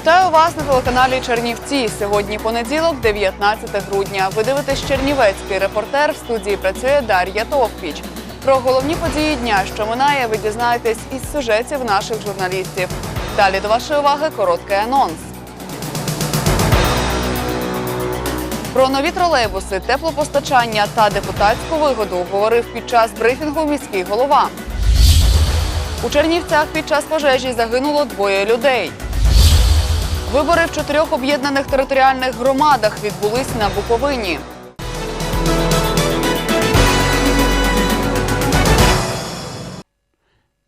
Вітаю вас на телеканалі Чернівці. Сьогодні понеділок, 19 грудня. Ви дивитесь Чернівецький репортер. В студії працює Дар'я Товпіч. Про головні події дня, що минає, ви дізнаєтесь із сюжетів наших журналістів. Далі до вашої уваги короткий анонс. Про нові тролейбуси, теплопостачання та депутатську вигоду говорив під час брифінгу міський голова. У Чернівцях під час пожежі загинуло двоє людей. Вибори в чотирьох об'єднаних територіальних громадах відбулись на Буковині.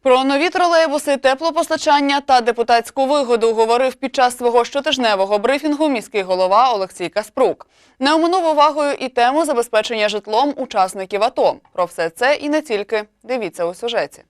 Про нові тролейбуси, теплопостачання та депутатську вигоду говорив під час свого щотижневого брифінгу міський голова Олексій Каспрук. Не оминув увагою і тему забезпечення житлом учасників АТО. Про все це і не тільки. Дивіться у сюжеті.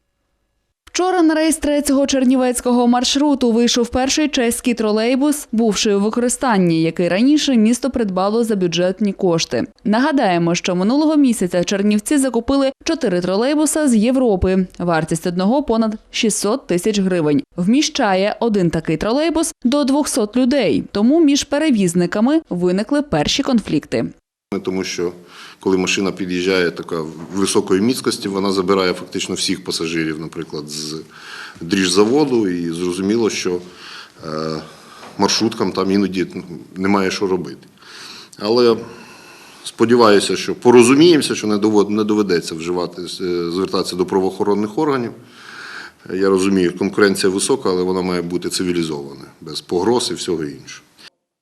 Вчора на рейс третього чернівецького маршруту вийшов перший чеський тролейбус, бувший у використанні, який раніше місто придбало за бюджетні кошти. Нагадаємо, що минулого місяця Чернівці закупили чотири тролейбуса з Європи. Вартість одного понад 600 тисяч гривень. Вміщає один такий тролейбус до 200 людей. Тому між перевізниками виникли перші конфлікти. Тому що коли машина під'їжджає така високої міцкості, вона забирає фактично всіх пасажирів, наприклад, з дріжзаводу, і зрозуміло, що е, маршруткам там іноді ну, немає що робити. Але сподіваюся, що порозуміємося, що не доведеться вживати, е, звертатися до правоохоронних органів. Я розумію, конкуренція висока, але вона має бути цивілізована, без погроз і всього іншого.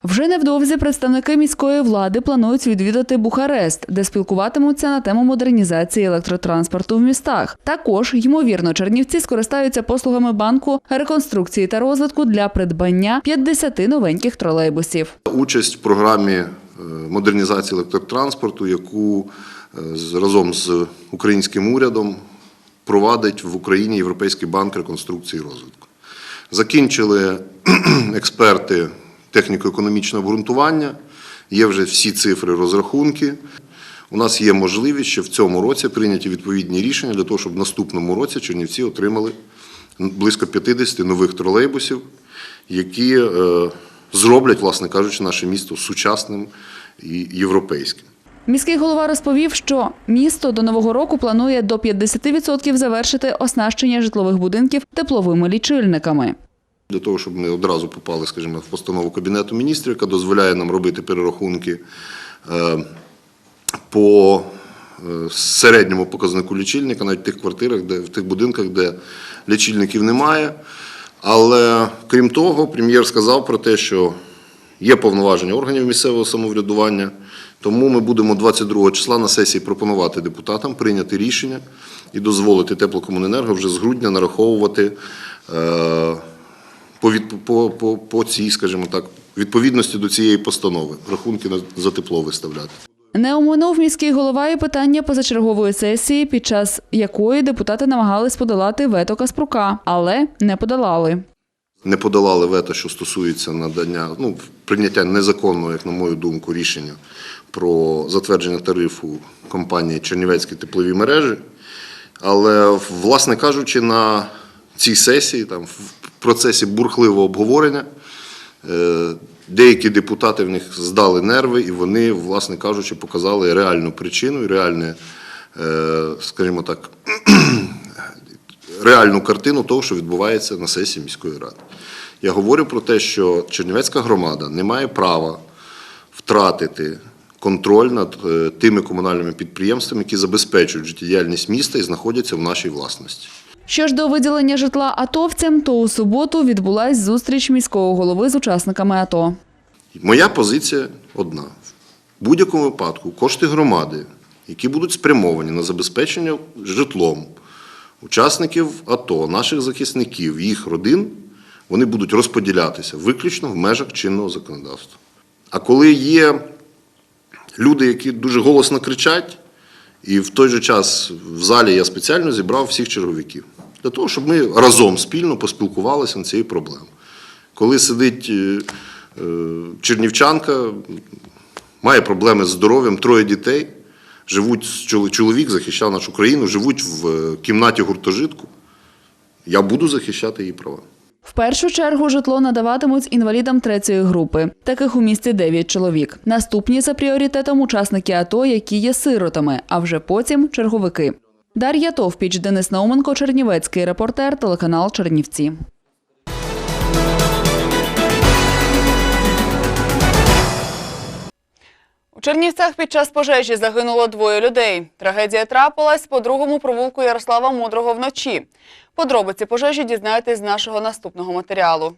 Вже невдовзі представники міської влади планують відвідати Бухарест, де спілкуватимуться на тему модернізації електротранспорту в містах. Також, ймовірно, Чернівці скористаються послугами банку реконструкції та розвитку для придбання 50 новеньких тролейбусів. Участь в програмі е, модернізації електротранспорту, яку е, разом з українським урядом провадить в Україні Європейський банк реконструкції і розвитку. Закінчили експерти техніко-економічного обґрунтування, є вже всі цифри розрахунки. У нас є можливість ще в цьому році прийняті відповідні рішення для того, щоб в наступному році Чернівці отримали близько 50 нових тролейбусів, які е, зроблять, власне кажучи, наше місто сучасним і європейським. Міський голова розповів, що місто до нового року планує до 50% завершити оснащення житлових будинків тепловими лічильниками. Для того, щоб ми одразу попали, скажімо, в постанову Кабінету міністрів, яка дозволяє нам робити перерахунки е, по е, середньому показнику лічильника, навіть в тих квартирах, де в тих будинках, де лічильників немає. Але крім того, прем'єр сказав про те, що є повноваження органів місцевого самоврядування, тому ми будемо 22 числа на сесії пропонувати депутатам прийняти рішення і дозволити теплокомуненерго вже з грудня нараховувати. По, від, по, по, по цій, скажімо так, відповідності до цієї постанови, рахунки на, за тепло виставляти. Не оминув міський голова і питання позачергової сесії, під час якої депутати намагались подолати вето Каспрука, але не подолали. Не подолали вето, що стосується надання, ну, прийняття незаконного, як на мою думку, рішення про затвердження тарифу компанії Чернівецькі теплові мережі. Але, власне кажучи, на цій сесії, там, в процесі бурхливого обговорення, е, деякі депутати в них здали нерви, і вони, власне кажучи, показали реальну причину і реальне, е, скажімо так, реальну картину того, що відбувається на сесії міської ради. Я говорю про те, що Чернівецька громада не має права втратити контроль над е, тими комунальними підприємствами, які забезпечують життєдіяльність міста і знаходяться в нашій власності. Що ж до виділення житла атовцям, то у суботу відбулась зустріч міського голови з учасниками АТО. Моя позиція одна: в будь-якому випадку кошти громади, які будуть спрямовані на забезпечення житлом учасників АТО, наших захисників, їх родин, вони будуть розподілятися виключно в межах чинного законодавства. А коли є люди, які дуже голосно кричать, і в той же час в залі я спеціально зібрав всіх черговиків для того, щоб ми разом спільно поспілкувалися над цією проблемою. Коли сидить е, е, чернівчанка, має проблеми з здоров'ям, троє дітей, живуть чоловік захищав нашу країну, живуть в е, кімнаті гуртожитку. Я буду захищати її права. В першу чергу житло надаватимуть інвалідам третьої групи. Таких у місті 9 чоловік. Наступні за пріоритетом учасники АТО, які є сиротами, а вже потім черговики. Дар'я Товпіч, Денис Науменко, Чернівецький репортер, телеканал Чернівці. У Чернівцях під час пожежі загинуло двоє людей. Трагедія трапилась по другому провулку Ярослава Мудрого вночі. Подробиці пожежі дізнаєтесь з нашого наступного матеріалу.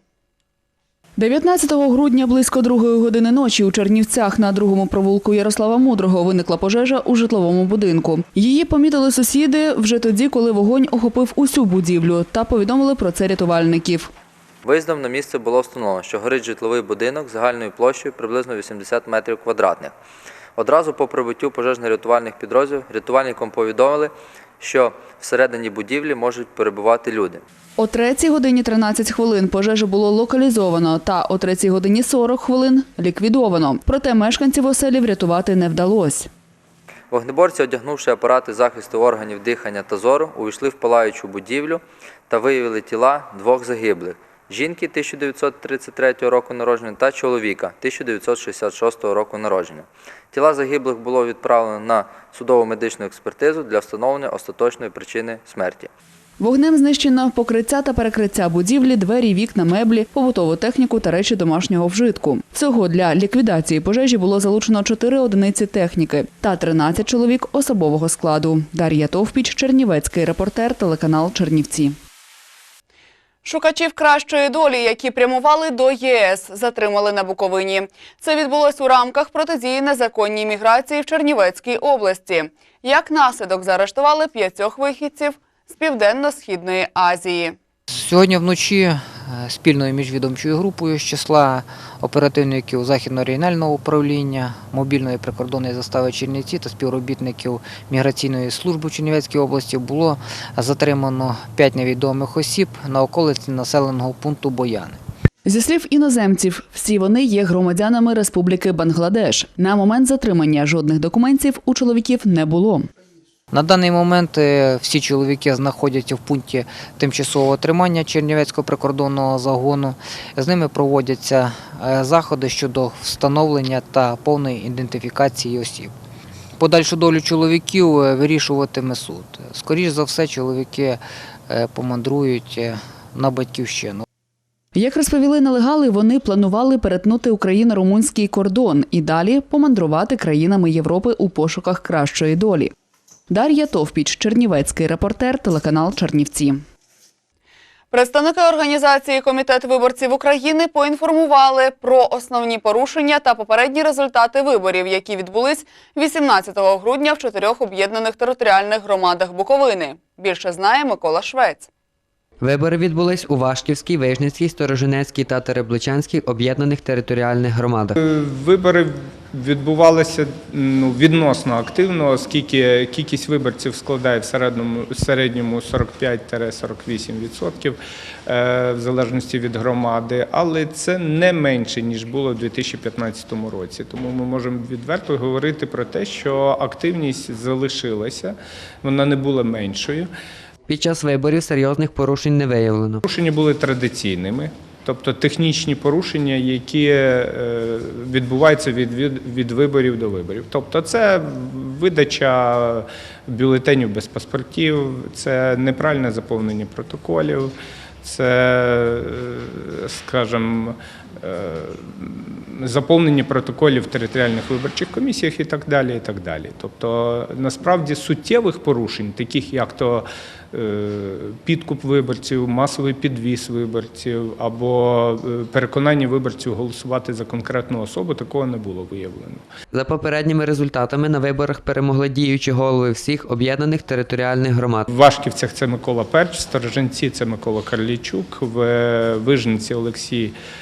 19 грудня близько другої години ночі у Чернівцях на другому провулку Ярослава Мудрого виникла пожежа у житловому будинку. Її помітили сусіди вже тоді, коли вогонь охопив усю будівлю, та повідомили про це рятувальників. Виїздом на місце було встановлено, що горить житловий будинок загальною площею приблизно 80 метрів квадратних. Одразу по прибуттю пожежно-рятувальних підрозділів рятувальникам повідомили, що всередині будівлі можуть перебувати люди. О 3 годині 13 хвилин пожежу було локалізовано, та о 3 годині 40 хвилин ліквідовано. Проте мешканців оселі врятувати не вдалося. Вогнеборці, одягнувши апарати захисту органів дихання та зору, увійшли в палаючу будівлю та виявили тіла двох загиблих жінки 1933 року народження та чоловіка 1966 року народження. Тіла загиблих було відправлено на судово медичну експертизу для встановлення остаточної причини смерті. Вогнем знищено покриття та перекриття будівлі, двері, вікна, меблі, побутову техніку та речі домашнього вжитку. Всього для ліквідації пожежі було залучено 4 одиниці техніки та 13 чоловік особового складу. Дар'я Товпіч, Чернівецький репортер, телеканал Чернівці. Шукачів кращої долі, які прямували до ЄС, затримали на Буковині. Це відбулось у рамках протидії незаконній міграції в Чернівецькій області. Як наслідок заарештували п'ятьох вихідців з південно-східної Азії. Сьогодні вночі е, спільною міжвідомчою групою з числа оперативників Західно-регіонального управління, мобільної прикордонної застави Чернівці та співробітників міграційної служби Чернівецькій області було затримано 5 невідомих осіб на околиці населеного пункту Бояни. Зі слів іноземців, всі вони є громадянами Республіки Бангладеш. На момент затримання жодних документів у чоловіків не було. На даний момент е, всі чоловіки знаходяться в пункті тимчасового тримання Чернівецького прикордонного загону. З ними проводяться е, заходи щодо встановлення та повної ідентифікації осіб. Подальшу долю чоловіків е, вирішуватиме суд. Скоріше за все, чоловіки помандрують на батьківщину. Як розповіли нелегали, вони планували перетнути Україно-румунський кордон і далі помандрувати країнами Європи у пошуках кращої долі. Дар'я Товпіч, Чернівецький репортер, телеканал Чернівці. Представники організації Комітет виборців України поінформували про основні порушення та попередні результати виборів, які відбулись 18 грудня в чотирьох об'єднаних територіальних громадах Буковини. Більше знає Микола Швець. Вибори відбулись у Вашківській, Вижницькій, Сторожинецькій та Теребличанській об'єднаних територіальних громадах. Вибори відбувалися ну, відносно активно, оскільки кількість виборців складає в середньому, середньому 45-48%, е, в залежності від громади, але це не менше, ніж було в 2015 році. Тому ми можемо відверто говорити про те, що активність залишилася, вона не була меншою. Під час виборів серйозних порушень не виявлено. Порушення були традиційними, тобто технічні порушення, які е, відбуваються від, від, від виборів до виборів. Тобто, це видача бюлетенів без паспортів, це неправильне заповнення протоколів, це, е, скажімо, е, заповнення протоколів в територіальних виборчих комісіях і так далі. І так далі. Тобто, насправді суттєвих порушень, таких як то підкуп виборців, масовий підвіз виборців або е, переконання виборців голосувати за конкретну особу, такого не було виявлено. За попередніми результатами на виборах перемогли діючі голови всіх об'єднаних територіальних громад. В Вашківцях це Микола Перч, в Стороженці це Микола Карлічук, в Вижниці Олексій е,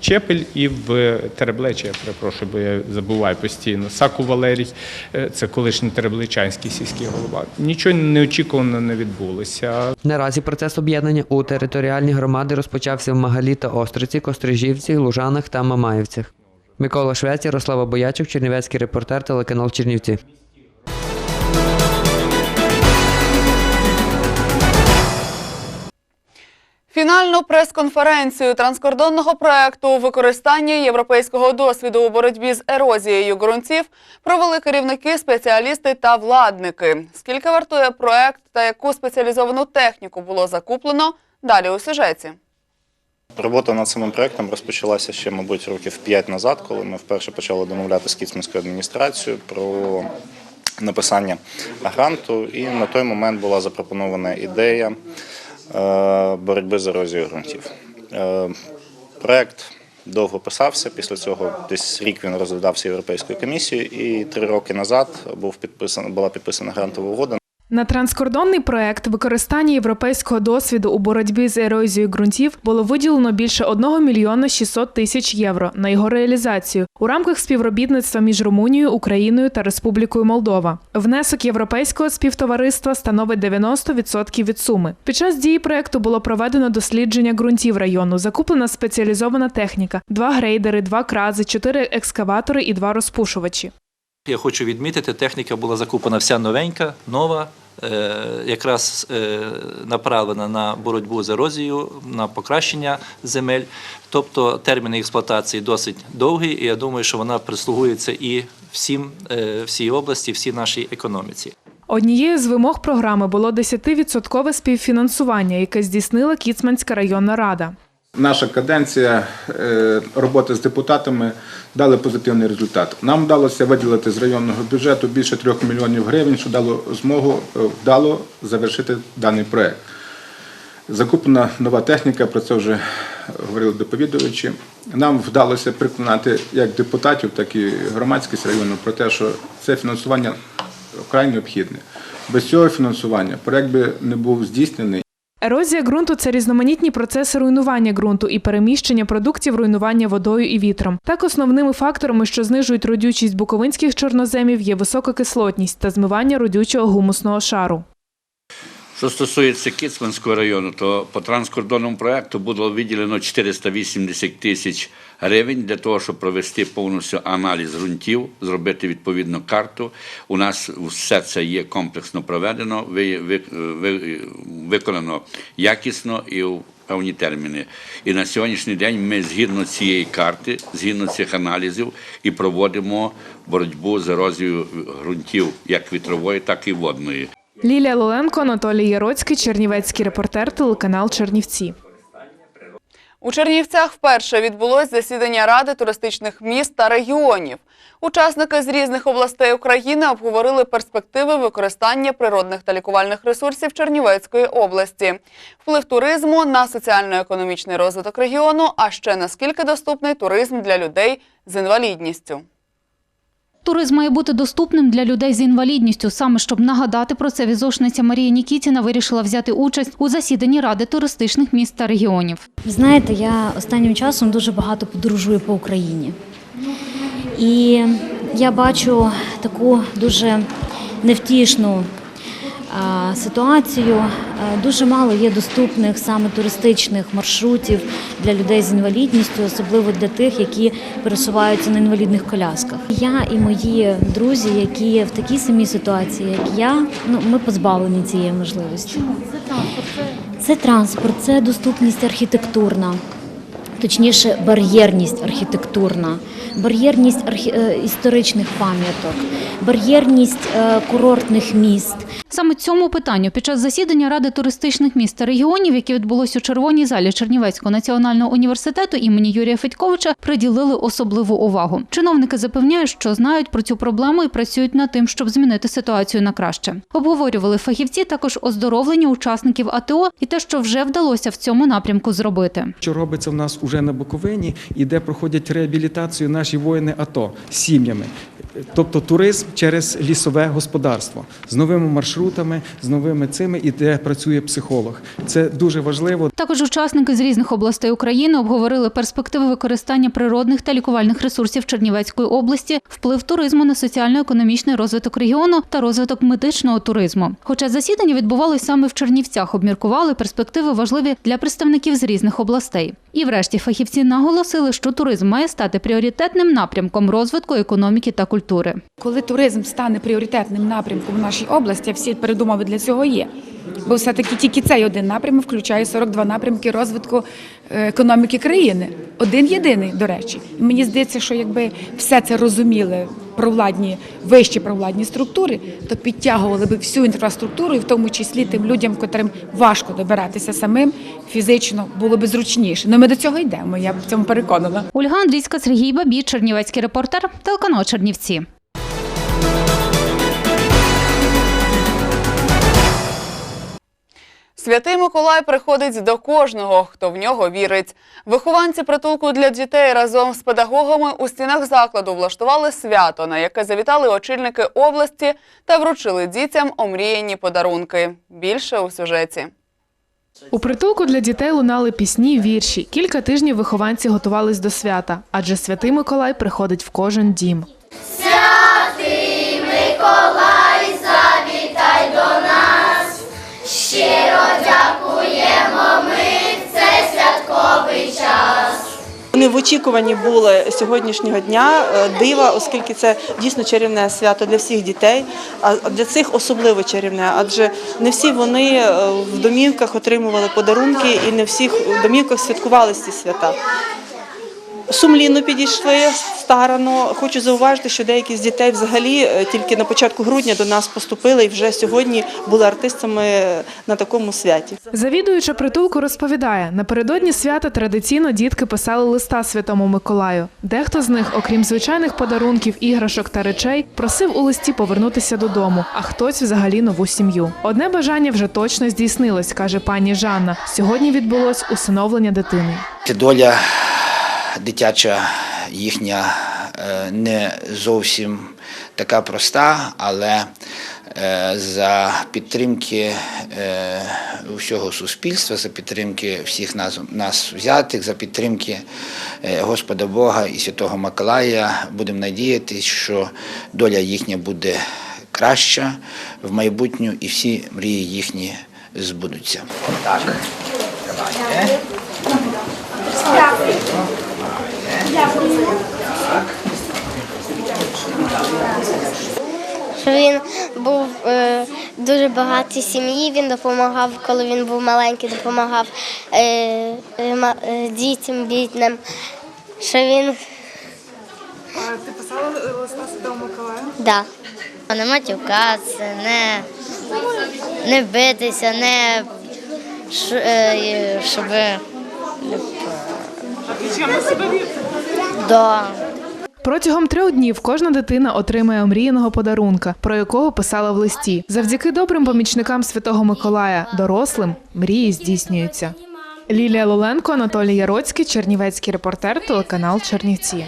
Чепель і в Тереблечі, я перепрошую, бо я забуваю постійно. Саку Валерій, е, це колишній Теребличанський сільський голова. Нічого неочікувано не відбулося. Наразі процес об'єднання у територіальні громади розпочався в Магалі та Остриці, Кострижівці, Лужанах та Мамаївцях. Микола Швець, Ярослава Боячук, Чернівецький репортер, телеканал Чернівці. Фінальну прес-конференцію транскордонного проекту використання європейського досвіду у боротьбі з ерозією ґрунтів провели керівники, спеціалісти та владники. Скільки вартує проект та яку спеціалізовану техніку було закуплено? Далі у сюжеті. Робота над самим проектом розпочалася ще, мабуть, років 5 назад, коли ми вперше почали домовляти з Кіцманською адміністрацією про написання гранту. І на той момент була запропонована ідея боротьби з ерозією ґрунтів. Е, Проект довго писався. Після цього десь рік він розглядався Європейською комісією, і три роки назад був підписана була підписана грантова угода. На транскордонний проект використання європейського досвіду у боротьбі з ерозією ґрунтів було виділено більше 1 мільйона 600 тисяч євро на його реалізацію у рамках співробітництва між Румунією, Україною та Республікою Молдова. Внесок європейського співтовариства становить 90% від суми. Під час дії проекту було проведено дослідження ґрунтів району, закуплена спеціалізована техніка: два грейдери, два крази, чотири екскаватори і два розпушувачі. Я хочу відмітити, техніка була закуплена вся новенька, нова, е, якраз е, направлена на боротьбу з ерозією, на покращення земель. Тобто термін експлуатації досить довгий, і я думаю, що вона прислугується і всім, е, всій області, всій нашій економіці. Однією з вимог програми було 10% співфінансування, яке здійснила Кіцманська районна рада. Наша каденція е, роботи з депутатами дали позитивний результат. Нам вдалося виділити з районного бюджету більше трьох мільйонів гривень, що дало змогу е, вдало завершити даний проект. Закуплена нова техніка, про це вже говорили доповідувачі. Нам вдалося переконати як депутатів, так і громадськість району про те, що це фінансування вкрай необхідне. Без цього фінансування проект би не був здійснений. Ерозія ґрунту це різноманітні процеси руйнування ґрунту і переміщення продуктів руйнування водою і вітром. Так основними факторами, що знижують родючість буковинських чорноземів, є висока кислотність та змивання родючого гумусного шару. Що стосується Кіцманського району, то по транскордонному проекту було виділено 480 тисяч гривень для того, щоб провести повністю аналіз ґрунтів, зробити відповідну карту. У нас все це є комплексно проведено, ви- ви- ви- виконано якісно і в певні терміни. І на сьогоднішній день ми згідно цієї карти, згідно цих аналізів, і проводимо боротьбу з ерозією ґрунтів як вітрової, так і водної. Лілія Лоленко, Анатолій Яроцький, Чернівецький репортер, телеканал Чернівці. У Чернівцях вперше відбулось засідання Ради туристичних міст та регіонів. Учасники з різних областей України обговорили перспективи використання природних та лікувальних ресурсів Чернівецької області, вплив туризму на соціально-економічний розвиток регіону, а ще наскільки доступний туризм для людей з інвалідністю. Туризм має бути доступним для людей з інвалідністю. Саме щоб нагадати про це, візошниця Марія Нікітіна вирішила взяти участь у засіданні Ради туристичних міст та регіонів. Знаєте, я останнім часом дуже багато подорожую по Україні. І я бачу таку дуже невтішну ситуацію. Дуже мало є доступних саме туристичних маршрутів для людей з інвалідністю, особливо для тих, які пересуваються на інвалідних колясках. Я і мої друзі, які в такій самій ситуації, як я, ну ми позбавлені цієї можливості. Це транспорт, це доступність архітектурна. точніше, бар'єрність архітектурна, бар'єрність архі... е, історичних пам'яток, бар'єрність е, курортних міст. Саме цьому питанню під час засідання Ради туристичних міст та регіонів, яке відбулося у червоній залі Чернівецького національного університету імені Юрія Федьковича, приділили особливу увагу. Чиновники запевняють, що знають про цю проблему і працюють над тим, щоб змінити ситуацію на краще. Обговорювали фахівці також оздоровлення учасників АТО і те, що вже вдалося в цьому напрямку зробити. Що робиться в нас уже на Буковині, і де проходять реабілітацію наші воїни АТО сім'ями, тобто туризм через лісове господарство з новими маршрутами, з новими цими, і де працює психолог. Це дуже важливо. Також учасники з різних областей України обговорили перспективи використання природних та лікувальних ресурсів Чернівецької області, вплив туризму на соціально-економічний розвиток регіону та розвиток медичного туризму. Хоча засідання відбувалось саме в Чернівцях, обміркували перспективи важливі для представників з різних областей. І врешті фахівці наголосили, що туризм має стати пріоритетним напрямком розвитку економіки та культури. Коли туризм стане пріоритетним напрямком в нашій області, всі передумови для цього є. Бо все-таки тільки цей один напрямок включає 42 напрямки розвитку економіки країни. Один єдиний, до речі. Мені здається, що якби все це розуміли провладні, вищі провладні структури, то підтягували би всю інфраструктуру, і в тому числі тим людям, котрим важко добиратися самим фізично, було би зручніше. Ну ми до цього йдемо. Я в цьому переконана. Ольга Андрійська, Сергій Бабі, Чернівецький репортер, телеканал Чернівці. Святий Миколай приходить до кожного, хто в нього вірить. Вихованці притулку для дітей разом з педагогами у стінах закладу влаштували свято, на яке завітали очільники області та вручили дітям омріяні подарунки. Більше у сюжеті. У притулку для дітей лунали пісні, вірші. Кілька тижнів вихованці готувались до свята, адже святий Миколай приходить в кожен дім. Вони в очікуванні були сьогоднішнього дня е, дива, оскільки це дійсно чарівне свято для всіх дітей, а для цих особливо чарівне, адже не всі вони е, в домівках отримували подарунки і не всіх в домівках святкували ці свята. Сумлінно підійшли старано. Хочу зауважити, що деякі з дітей взагалі е, тільки на початку грудня до нас поступили і вже сьогодні були артистами на такому святі. Завідуюча притулку розповідає, напередодні свята традиційно дітки писали листа святому Миколаю. Дехто з них, окрім звичайних подарунків, іграшок та речей, просив у листі повернутися додому, а хтось взагалі нову сім'ю. Одне бажання вже точно здійснилось, каже пані Жанна. Сьогодні відбулось усиновлення дитини. Доля дитяча їхня е, не зовсім така проста, але е, за підтримки е, всього суспільства, за підтримки всіх нас, нас взятих, за підтримки Господа Бога і Святого Миколая будемо надіятися, що доля їхня буде краща в майбутню і всі мрії їхні збудуться. Так, давайте. Що він був е, дуже багатій сім'ї. Він допомагав, коли він був маленький, допомагав е, е, е, дітям, бідним. Що він Ти писала листа святому Миколаю? да. Не матюкатися, не, не битися, не е, щоб А ти чим на себе віриш? Да. Протягом трьох днів кожна дитина отримає омріяного подарунка, про якого писала в листі. Завдяки добрим помічникам Святого Миколая, дорослим мрії здійснюються. Лілія Лоленко, Анатолій Яроцький, Чернівецький репортер, телеканал Чернівці.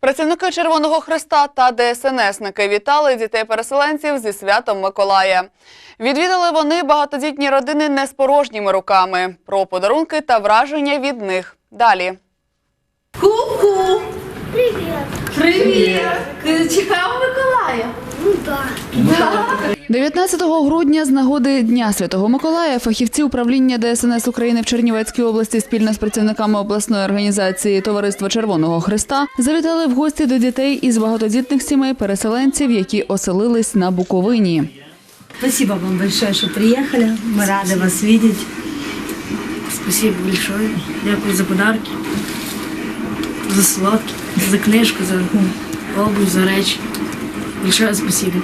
Працівники Червоного Христа та ДСНСники вітали дітей-переселенців зі святом Миколая. Відвідали вони багатодітні родини не з порожніми руками. Про подарунки та враження від них. Далі. Ку-ку! Привіт! Привіт! Чекав Миколая? Ну так. 19 грудня з нагоди Дня Святого Миколая фахівці управління ДСНС України в Чернівецькій області спільно з працівниками обласної організації Товариства Червоного Христа завітали в гості до дітей із багатодітних сімей переселенців, які оселились на Буковині. Спасибо вам большое, что приехали. Мы рады вас видеть. Спасибо большое. Дякую за подарки, за сладки, за книжку, за обувь, за речі. Большое спасибо.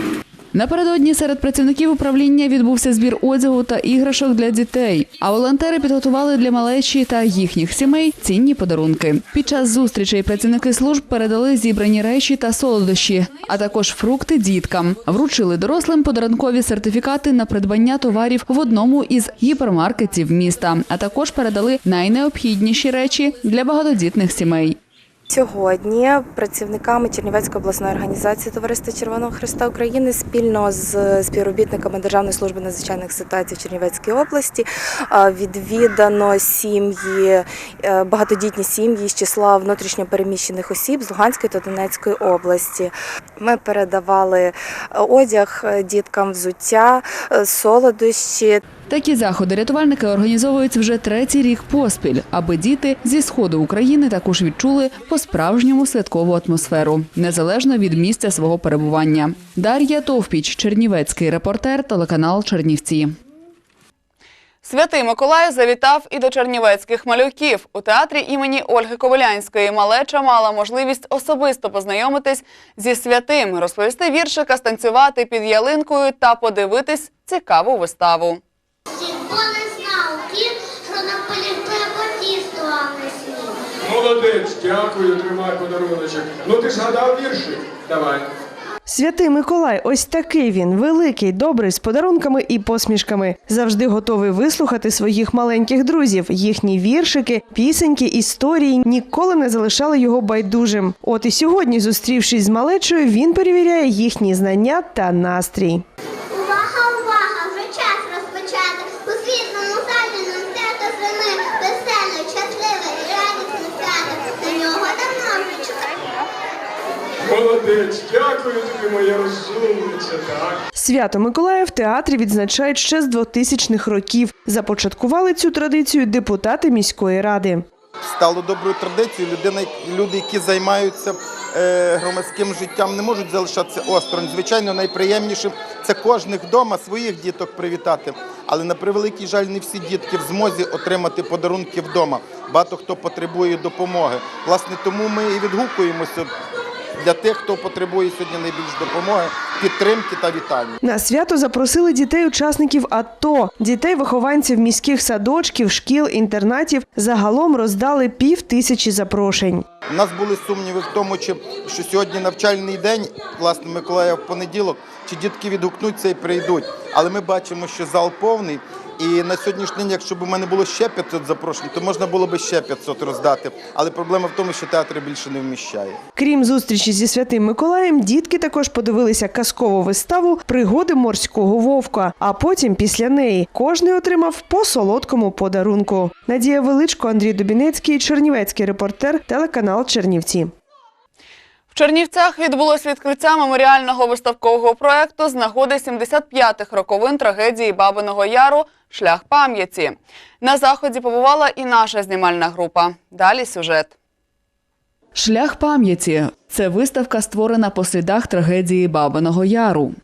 Напередодні серед працівників управління відбувся збір одягу та іграшок для дітей. А волонтери підготували для малечі та їхніх сімей цінні подарунки. Під час зустрічей працівники служб передали зібрані речі та солодощі, а також фрукти діткам. Вручили дорослим подарункові сертифікати на придбання товарів в одному із гіпермаркетів міста, а також передали найнеобхідніші речі для багатодітних сімей. Сьогодні працівниками Чернівецької обласної організації Товариства Червоного Христа України спільно з співробітниками Державної служби надзвичайних ситуацій в Чернівецькій області відвідано сім'ї, е, багатодітні сім'ї з числа внутрішньопереміщених осіб з Луганської та Донецької області. Ми передавали е, одяг е, діткам, взуття, солодощі. Такі заходи рятувальники організовують вже третій рік поспіль, аби діти зі сходу України також відчули по-справжньому святкову атмосферу, незалежно від місця свого перебування. Дар'я Товпіч, Чернівецький репортер, телеканал Чернівці. Святий Миколай завітав і до чернівецьких малюків. У театрі імені Ольги Ковалянської малеча мала можливість особисто познайомитись зі святим, розповісти віршика, станцювати під ялинкою та подивитись цікаву виставу. Бо не знав кіт, що на треба тісто, а не сніг. Молодець, дякую, тримай подаруночок. Ну ти ж гадав віршик? Давай. Святий Миколай, ось такий він, великий, добрий, з подарунками і посмішками. Завжди готовий вислухати своїх маленьких друзів. Їхні віршики, пісеньки, історії ніколи не залишали його байдужим. От і сьогодні, зустрівшись з малечою, він перевіряє їхні знання та настрій. Увага, увага, вже час розпочати. У світлому залі нам свято зими. Веселе, щасливе і радісне свято. На нього давно вже чекаємо. Молодець, дякую тобі, моя розумниця. Так. Свято Миколая в театрі відзначають ще з 2000-х років. Започаткували цю традицію депутати міської ради. стало доброю традицією. Людина, люди, які займаються е, громадським життям, не можуть залишатися осторонь. Звичайно, найприємніше це кожних вдома своїх діток привітати. Але на превеликий жаль, не всі дітки в змозі отримати подарунки вдома. Багато хто потребує допомоги. Власне, тому ми і відгукуємося для тих, хто потребує сьогодні найбільш допомоги, підтримки та вітання. На свято запросили дітей-учасників АТО, дітей-вихованців міських садочків, шкіл, інтернатів. Загалом роздали пів тисячі запрошень. У нас були сумніви в тому, чи що сьогодні навчальний день, власне, Миколая в понеділок, чи дітки відгукнуться і прийдуть. Але ми бачимо, що зал повний. І на сьогоднішній день, якщо б у мене було ще 500 запрошень, то можна було б ще 500 роздати. Але проблема в тому, що театр більше не вміщає. Крім зустрічі зі святим Миколаєм, дітки також подивилися казкову виставу Пригоди морського вовка. А потім, після неї, кожний отримав по солодкому подарунку. Надія Величко, Андрій Дубінецький, Чернівецький репортер, телеканал Чернівці. В Чернівцях відбулось відкриття меморіального виставкового проекту з нагоди 75-х роковин трагедії Бабиного Яру Шлях пам'яті. На заході побувала і наша знімальна група. Далі сюжет. Шлях пам'яті це виставка, створена по слідах трагедії Бабиного Яру.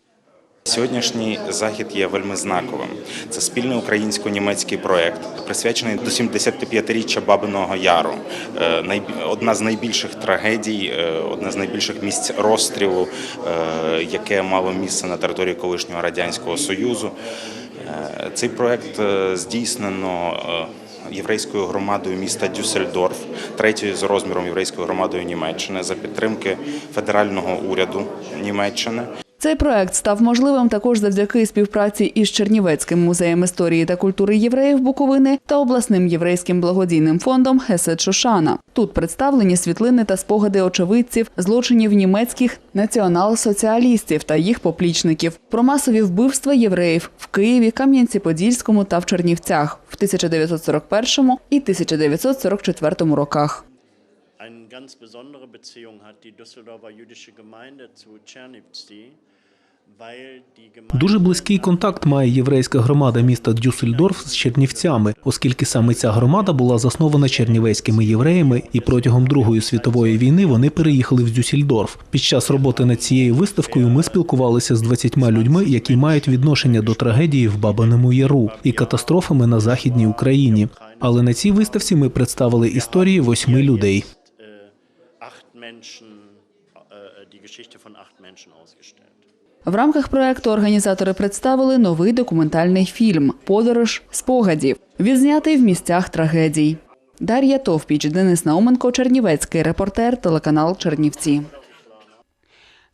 Сьогоднішній захід є вельми знаковим. Це спільний українсько-німецький проект, присвячений до 75-річчя Бабиного Яру. Е, Одна з найбільших трагедій, е, одне з найбільших місць розстрілу, е, яке мало місце на території колишнього радянського союзу. Е, Цей проект е, здійснено. е, Єврейською громадою міста Дюссельдорф, третьою за розміром єврейською громадою Німеччини, за підтримки федерального уряду Німеччини. Цей проект став можливим також завдяки співпраці із Чернівецьким музеєм історії та культури євреїв Буковини та обласним єврейським благодійним фондом Хесед Шошана. Тут представлені світлини та спогади очевидців злочинів німецьких націонал-соціалістів та їх поплічників про масові вбивства євреїв в Києві, Кам'янці-Подільському та в Чернівцях в 1941 і 1944 роках. Eine ganz besondere Beziehung hat die Düsseldorfer jüdische Gemeinde zu Gemeinde Дуже близький контакт має єврейська громада міста Дюссельдорф з Чернівцями, оскільки саме ця громада була заснована чернівецькими євреями, і протягом Другої світової війни вони переїхали в Дюссельдорф. Під час роботи над цією виставкою ми спілкувалися з 20 людьми, які мають відношення до трагедії в Бабиному Яру і катастрофами на західній Україні. Але на цій виставці ми представили історії восьми людей. Menschen, äh, die Geschichte von acht Menschen ausgestellt. В рамках проекту організатори представили новий документальний фільм Подорож спогадів, відзнятий в місцях трагедій. Дар'я Товпіч, Денис Науменко, Чернівецький репортер, телеканал Чернівці.